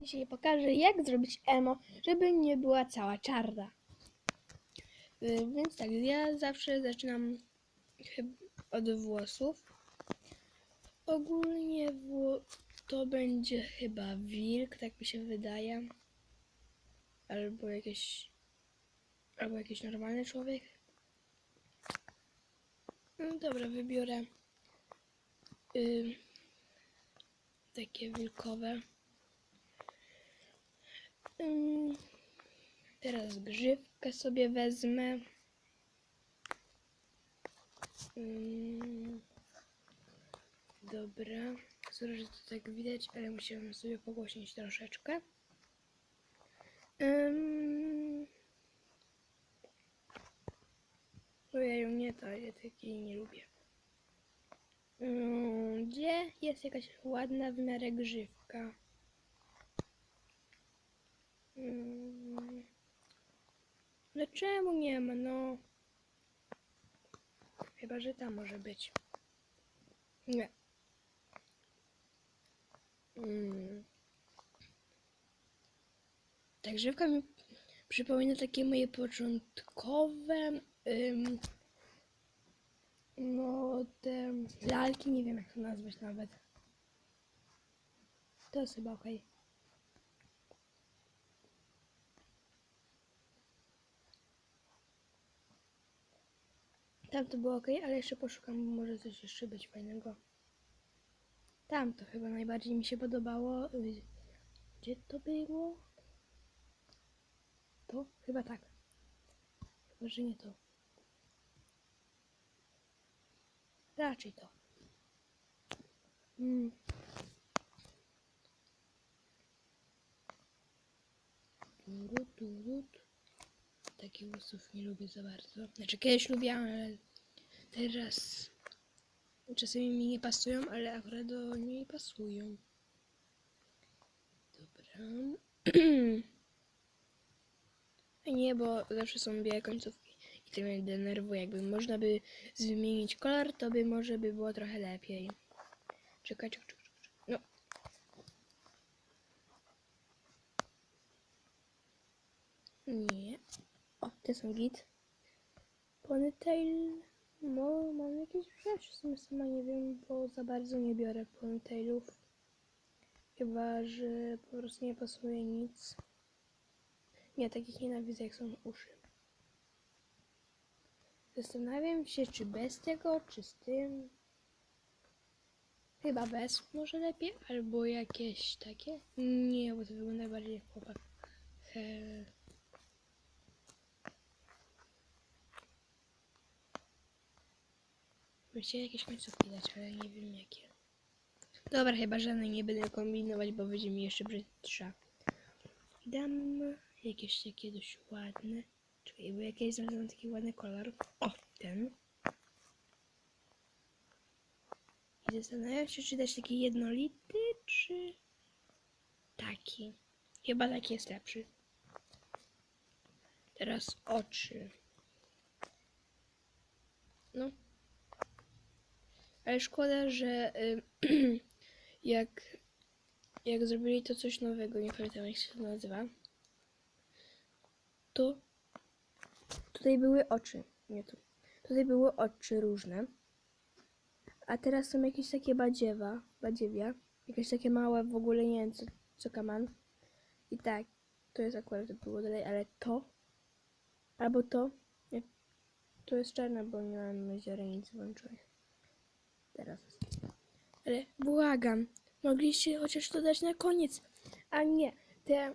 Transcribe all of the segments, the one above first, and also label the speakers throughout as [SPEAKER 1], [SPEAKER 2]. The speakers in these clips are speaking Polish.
[SPEAKER 1] Dzisiaj pokażę, jak zrobić emo, żeby nie była cała czarna. Y, Więc tak, ja zawsze zaczynam od włosów. Ogólnie to będzie chyba wilk, tak mi się wydaje. Albo jakieś, albo jakiś normalny człowiek. No dobra, wybiorę y, takie wilkowe. Teraz grzywkę sobie wezmę. Dobra. Sorry, że to tak widać, ale musiałam sobie pogłośnić troszeczkę. Ym, Ojeju, nie to, ja takiej nie lubię. Gdzie jest jakaś ładna w miarę grzywka? Mm. No czemu nie ma, no? Chyba, że tam może być. Nie. Mm. Tak, żywka mi przypomina takie moje początkowe ym, no te lalki, nie wiem jak to nazwać nawet. To jest chyba okej. Tam to było ok, ale jeszcze poszukam, może coś jeszcze być fajnego. Tam to chyba najbardziej mi się podobało. Gdzie to było? To? Chyba tak. Chyba, że nie to. Raczej to. Mm. Turu, turu, tu. Takich włosów nie lubię za bardzo. Znaczy kiedyś lubiłam, ale teraz czasami mi nie pasują, ale akurat do niej pasują. Dobra. nie, bo zawsze są białe końcówki i to mnie denerwuje. Jakby można by zmienić kolor, to by może by było trochę lepiej. Czekaj. czekaj. No. Nie. O, te są git. Ponytail. No, mam jakieś wziąć. W sumie sama nie wiem, bo za bardzo nie biorę ponytailów. Chyba, że po prostu nie pasuje nic. Nie, takich nienawidzę, jak są uszy. Zastanawiam się, czy bez tego, czy z tym. Chyba bez, może lepiej, albo jakieś takie. Nie, bo to wygląda bardziej jak chłopak. He. Chciałem jakieś końcówki dać, ale nie wiem jakie. Dobra, chyba żadnej nie będę kombinować, bo będzie mi jeszcze brzydsza. Dam jakieś takie dość ładne. Czekaj, bo jakieś znalazłam taki ładny kolor. O, ten. I zastanawiam się, czy dać taki jednolity, czy taki. Chyba taki jest lepszy. Teraz oczy. No. Ale szkoda, że y, jak, jak zrobili to coś nowego, nie pamiętam jak się to nazywa, to tutaj były oczy. Nie tu. Tutaj były oczy różne. A teraz są jakieś takie badziewa, badziewia. Jakieś takie małe, w ogóle nie wiem co, co kaman. I tak, to jest akurat to było dalej, ale to, albo to, to jest czarne, bo nie mam źrenic włączonych. Teraz. Ale błagam, mogliście chociaż to dać na koniec, a nie te,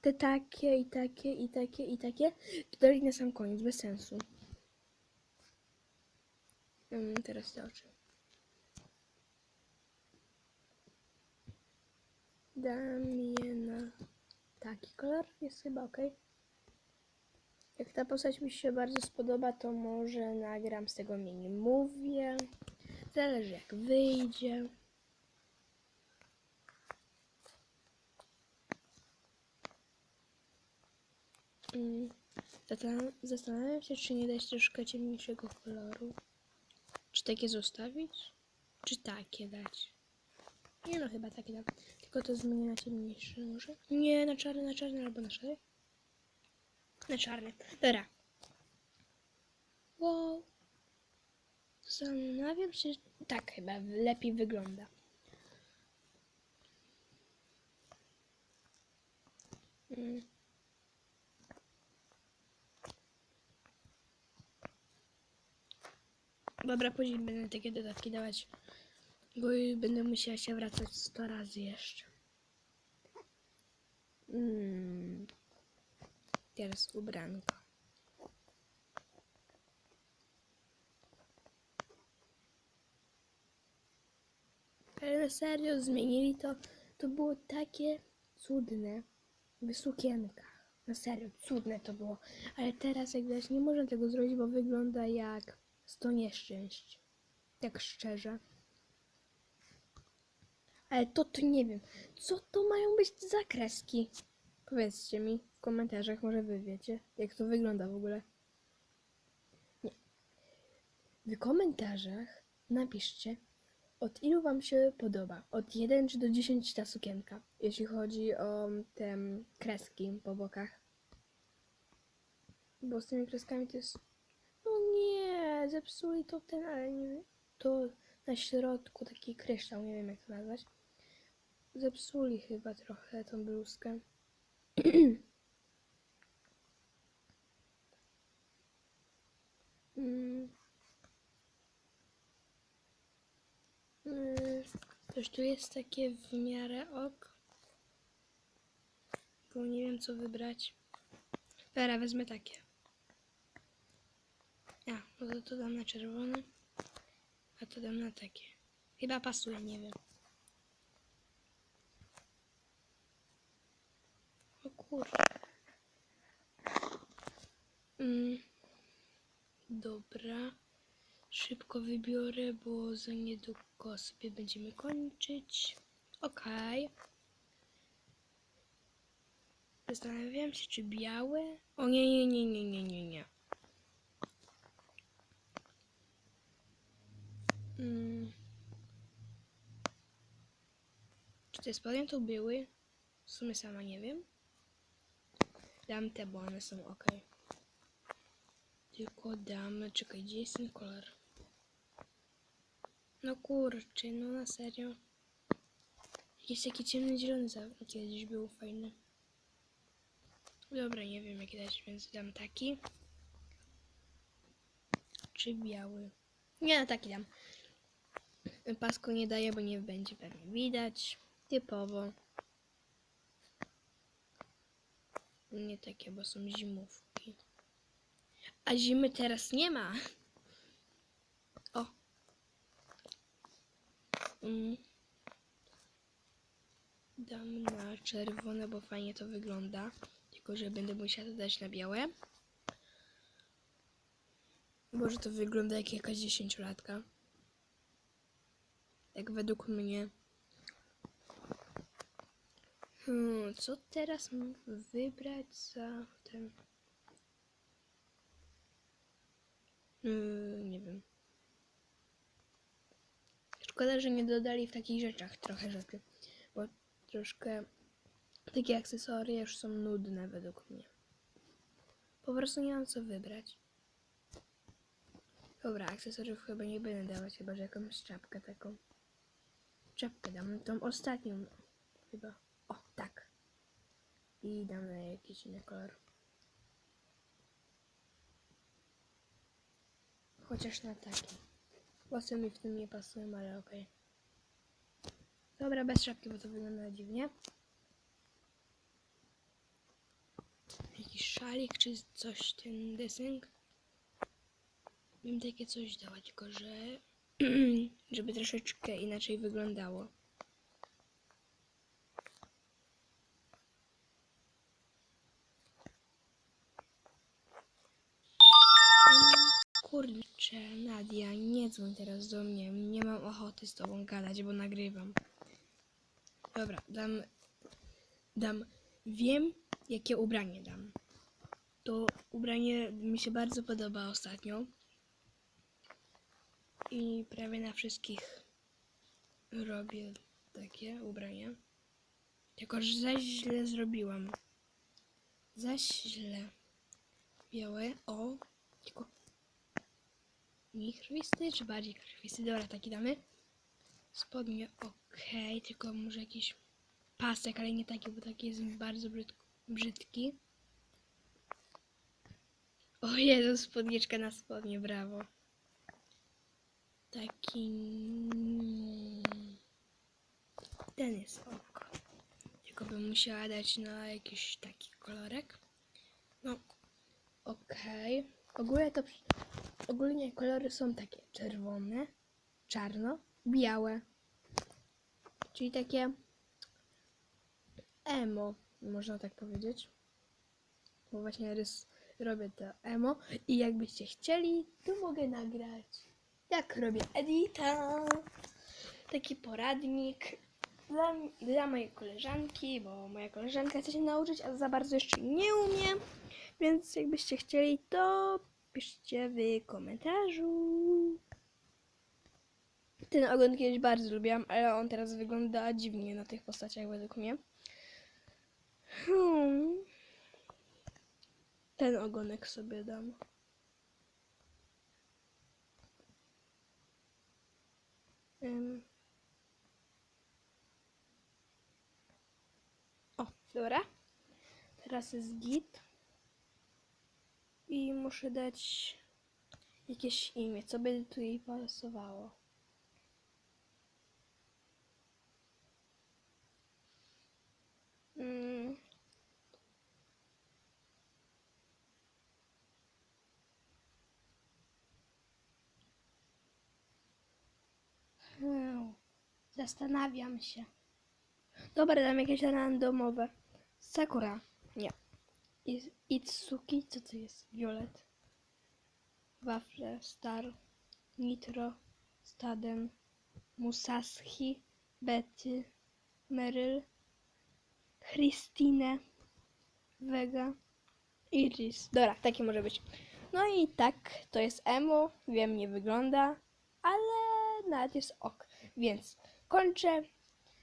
[SPEAKER 1] te takie i takie i takie i takie to dali na sam koniec, bez sensu. Mm, teraz te oczy. Dam je na taki kolor, jest chyba ok. Jak ta postać mi się bardzo spodoba, to może nagram z tego mini mówię. Zależy jak wyjdzie. Mm, zastan- Zastanawiam się, czy nie dać troszkę ciemniejszego koloru. Czy takie zostawić? Czy takie dać? Nie no, chyba takie dam. Tylko to zmienię na ciemniejszy może? Nie, na czarny, na czarny albo na szary. Na czarny. Dobra. Wow. Zastanawiam się, tak chyba lepiej wygląda. Mm. Dobra, później będę takie dodatki dawać, bo będę musiała się wracać 100 razy jeszcze. Mm. Teraz ubranko. Ale serio zmienili to. To było takie cudne w sukienkach. Na serio, cudne to było. Ale teraz, jak widać, nie można tego zrobić, bo wygląda jak 100 nieszczęść. Tak szczerze. Ale to to nie wiem. Co to mają być za kreski? Powiedzcie mi w komentarzach, może wy wiecie, jak to wygląda w ogóle. Nie. W komentarzach napiszcie, od ilu wam się podoba. Od 1 czy do 10 ta sukienka, jeśli chodzi o te kreski po bokach. Bo z tymi kreskami to jest... No nie, zepsuli to ten, ale nie. To na środku taki kryształ, nie wiem jak to nazwać. Zepsuli chyba trochę tą bluzkę. Mm. Mm, Coś tu jest takie w miarę ok. Bo nie wiem co wybrać. Dobra, wezmę takie. A, no to, to dam na czerwone. A to dam na takie. Chyba pasuje, nie wiem. O kurczę. Mm. Dobra. Szybko wybiorę, bo za niedługo sobie będziemy kończyć. Okej. Zastanawiam się, czy białe? O nie, nie, nie, nie, nie, nie, nie. Mm. Czy te spodnie tu były? W sumie sama nie wiem. Dam te, bo one są ok. Tylko damy, czekaj, gdzie jest ten kolor? No kurczę, no na serio. Jakiś taki ciemny zielony kiedyś był fajny. Dobra, nie wiem jaki dać, więc dam taki. Czy biały? Nie, no taki dam. Pasku nie daję, bo nie będzie pewnie widać. Typowo. Nie takie, bo są zimówki. A zimy teraz nie ma. O. Mm. Dam na czerwone, bo fajnie to wygląda. Tylko, że będę musiała dać na białe. Może to wygląda jak jakaś dziesięciolatka. Jak według mnie. Hmm, co teraz wybrać za ten... Yy, nie wiem. Szkoda, że nie dodali w takich rzeczach trochę rzeczy, bo troszkę takie akcesoria już są nudne według mnie. Po prostu nie mam co wybrać. Dobra, akcesoriów chyba nie będę dawać, chyba że jakąś czapkę taką. Czapkę dam, tą ostatnią chyba. O, tak. I dam na jakiś inny kolor. Chociaż na taki. Włosy mi w tym nie pasują, ale okej. Dobra, bez szapki, bo to wygląda dziwnie. Jakiś szalik czy coś, ten desynk. Bym takie coś dała, tylko że... żeby troszeczkę inaczej wyglądało. Kurczę, Nadia, nie dzwoń teraz do mnie. Nie mam ochoty z tobą gadać, bo nagrywam. Dobra, dam. Dam. Wiem, jakie ubranie dam. To ubranie mi się bardzo podoba ostatnio. I prawie na wszystkich robię takie ubrania. Tylko, że zaś źle zrobiłam. Zaś źle. Białe, o. Tylko. Mniej krwisty, czy bardziej krwisty? Dobra, taki damy. Spodnie, okej, tylko może jakiś pasek, ale nie taki, bo taki jest bardzo brzydk, brzydki. O Jezu, spódniczka na spodnie, brawo. Taki... Ten jest oko. Tylko bym musiała dać na jakiś taki kolorek. No, okej. Ogólnie to... Ogólnie kolory są takie czerwone, czarno, białe. Czyli takie emo, można tak powiedzieć. Bo właśnie rys, robię to emo i jakbyście chcieli, to mogę nagrać jak robię edita. Taki poradnik dla, dla mojej koleżanki, bo moja koleżanka chce się nauczyć, a za bardzo jeszcze nie umie. Więc jakbyście chcieli, to piszcie w komentarzu. Ten ogon kiedyś bardzo lubiłam, ale on teraz wygląda dziwnie na tych postaciach według mnie. Hmm. Ten ogonek sobie dam. Ym. O, dobra. Teraz jest git. I muszę dać jakieś imię, co by tu jej pasowało. Mm. Hmm, Zastanawiam się. Dobra, dam jakieś randomowe. Sakura. Nie. Itsuki, co to jest? Violet. Wafle, Star, Nitro, Staden, Musashi, Betty, Meryl, Christine, Vega, Iris. Dobra, taki może być. No i tak, to jest emo. Wiem, nie wygląda, ale nawet jest ok. Więc kończę.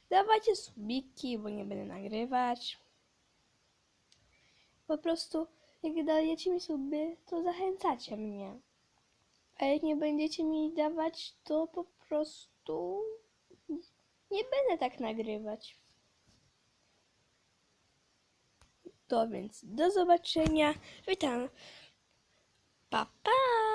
[SPEAKER 1] Dawajcie subiki, bo nie będę nagrywać. Po prostu, jak dajecie mi suby, to zachęcacie mnie. A jak nie będziecie mi dawać, to po prostu nie będę tak nagrywać. To więc do zobaczenia. Witam. Pa, pa!